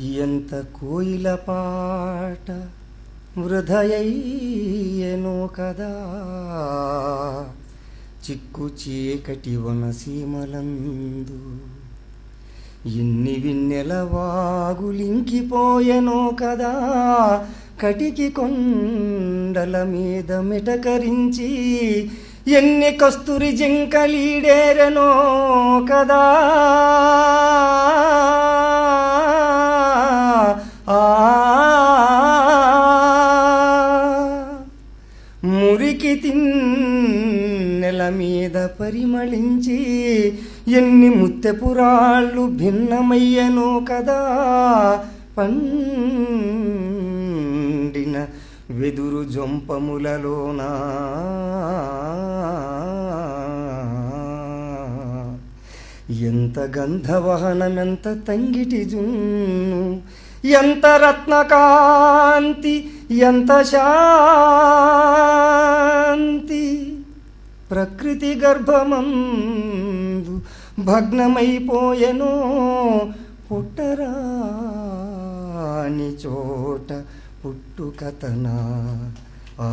ఎంత కోయిల పాట వృధయయ్యెనో కదా. చిక్కు చీకటి వనసీమలందు ఎన్ని విన్నెల వాగులింకిపోయెనో కదా. కటికి కొండల మీద మిటకరించి ఎన్ని కస్తూరి జింకలీడేరనో కదా. మురికి నెల మీద పరిమళించి ఎన్ని ముత్తెపురాళ్ళు భిన్నమయ్యనో కదా. పండిన వెదురు జొంపములలోనా ఎంత గంధవహనమెంత తంగిటి జున్ను ఎంత రత్నకాంతి ఎంత శాంతి ప్రకృతి గర్భమందు భగ్నమైపోయెనో పుట్టరాని చోట పుట్టుకతనా. ఆ